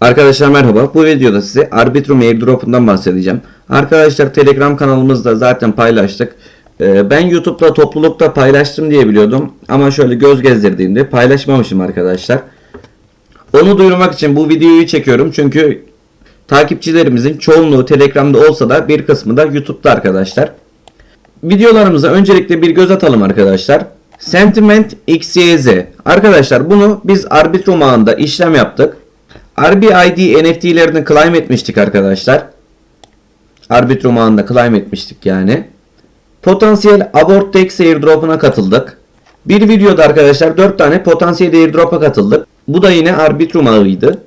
Arkadaşlar merhaba. Bu videoda size Arbitrum airdrop'undan bahsedeceğim. Arkadaşlar Telegram kanalımızda zaten paylaştık. Ee, ben YouTube'da toplulukta paylaştım diye biliyordum. Ama şöyle göz gezdirdiğimde paylaşmamışım arkadaşlar. Onu duyurmak için bu videoyu çekiyorum. Çünkü takipçilerimizin çoğunluğu Telegram'da olsa da bir kısmı da YouTube'da arkadaşlar. Videolarımıza öncelikle bir göz atalım arkadaşlar. Sentiment XYZ. Arkadaşlar bunu biz Arbitrum ağında işlem yaptık. RBID NFT'lerini claim etmiştik arkadaşlar. Arbitrum ağında claim etmiştik yani. Potansiyel Abort Dex airdrop'una katıldık. Bir videoda arkadaşlar 4 tane potansiyel airdrop'a katıldık. Bu da yine Arbitrum ağıydı.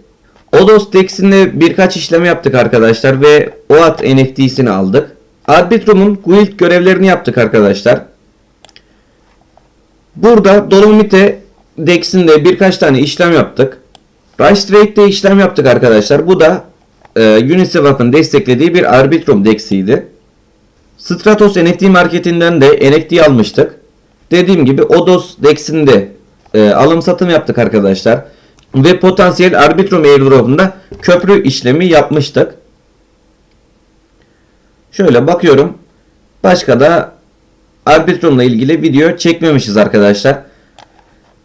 Odos Dex'inde birkaç işlem yaptık arkadaşlar ve OAT NFT'sini aldık. Arbitrum'un guild görevlerini yaptık arkadaşlar. Burada Dolomite Dex'inde birkaç tane işlem yaptık. Rush Trade'de işlem yaptık arkadaşlar. Bu da e, Uniswap'ın desteklediği bir Arbitrum Dex'iydi. Stratos NFT marketinden de NFT almıştık. Dediğim gibi Odos Dex'inde e, alım satım yaptık arkadaşlar. Ve potansiyel Arbitrum airdrop'unda köprü işlemi yapmıştık. Şöyle bakıyorum. Başka da Arbitrum'la ilgili video çekmemişiz arkadaşlar.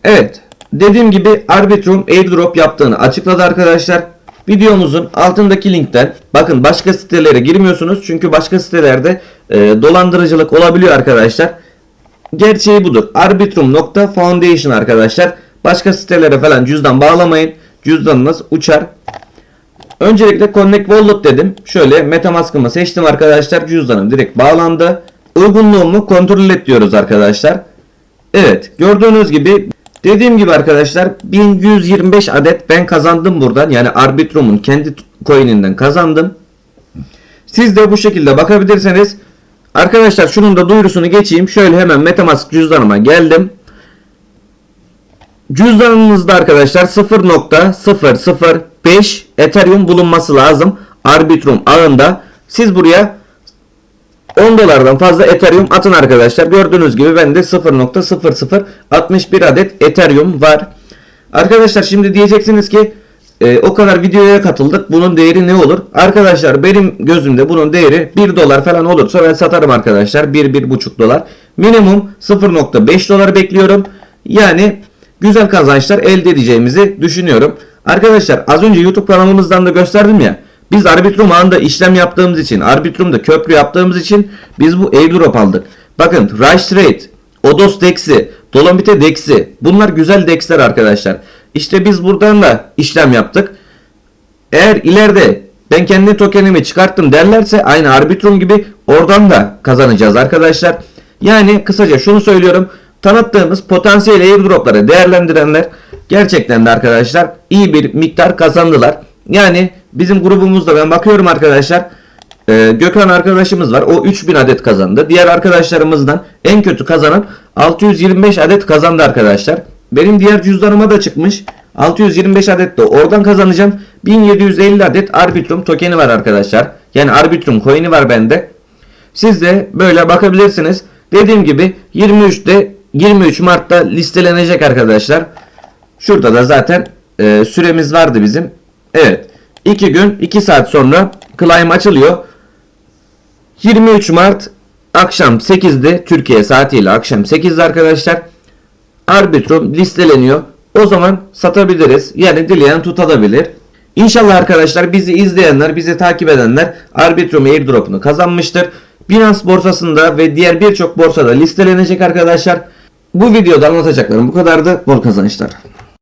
Evet. Dediğim gibi Arbitrum airdrop yaptığını açıkladı arkadaşlar. Videomuzun altındaki linkten bakın başka sitelere girmiyorsunuz. Çünkü başka sitelerde e, dolandırıcılık olabiliyor arkadaşlar. Gerçeği budur. Arbitrum.foundation arkadaşlar. Başka sitelere falan cüzdan bağlamayın. Cüzdanınız uçar. Öncelikle Connect Wallet dedim. Şöyle Metamask'ımı seçtim arkadaşlar. Cüzdanım direkt bağlandı. Uygunluğumu kontrol et diyoruz arkadaşlar. Evet gördüğünüz gibi dediğim gibi arkadaşlar 1125 adet ben kazandım buradan. Yani Arbitrum'un kendi coin'inden kazandım. Siz de bu şekilde bakabilirseniz arkadaşlar şunun da duyurusunu geçeyim. Şöyle hemen Metamask cüzdanıma geldim. Cüzdanınızda arkadaşlar 0.005 Ethereum bulunması lazım. Arbitrum ağında. Siz buraya 10 dolardan fazla Ethereum atın arkadaşlar. Gördüğünüz gibi bende 0.0061 adet Ethereum var. Arkadaşlar şimdi diyeceksiniz ki e, o kadar videoya katıldık. Bunun değeri ne olur? Arkadaşlar benim gözümde bunun değeri 1 dolar falan olursa ben satarım arkadaşlar. 1-1,5 dolar. Minimum 0.5 dolar bekliyorum. Yani güzel kazançlar elde edeceğimizi düşünüyorum. Arkadaşlar az önce YouTube kanalımızdan da gösterdim ya. Biz Arbitrum ağında işlem yaptığımız için, Arbitrum'da köprü yaptığımız için biz bu airdrop aldık. Bakın Rush Trade, Odos Dex'i, Dolomite Dex'i bunlar güzel dexler arkadaşlar. İşte biz buradan da işlem yaptık. Eğer ileride ben kendi tokenimi çıkarttım derlerse aynı Arbitrum gibi oradan da kazanacağız arkadaşlar. Yani kısaca şunu söylüyorum. Tanıttığımız potansiyel airdropları değerlendirenler gerçekten de arkadaşlar iyi bir miktar kazandılar. Yani bizim grubumuzda ben bakıyorum arkadaşlar. e, Gökhan arkadaşımız var. O 3000 adet kazandı. Diğer arkadaşlarımızdan en kötü kazanan 625 adet kazandı arkadaşlar. Benim diğer cüzdanıma da çıkmış. 625 adet de oradan kazanacağım. 1750 adet Arbitrum tokeni var arkadaşlar. Yani Arbitrum coin'i var bende. Siz de böyle bakabilirsiniz. Dediğim gibi 23'te 23 Mart'ta listelenecek arkadaşlar. Şurada da zaten e, süremiz vardı bizim. Evet. 2 gün 2 saat sonra claim açılıyor. 23 Mart akşam 8'de Türkiye saatiyle akşam 8'de arkadaşlar Arbitrum listeleniyor. O zaman satabiliriz. Yani dileyen tutabilir. İnşallah arkadaşlar bizi izleyenler, bizi takip edenler Arbitrum airdrop'unu kazanmıştır. Binance borsasında ve diğer birçok borsada listelenecek arkadaşlar. Bu videoda anlatacaklarım bu kadardı. Bol kazançlar.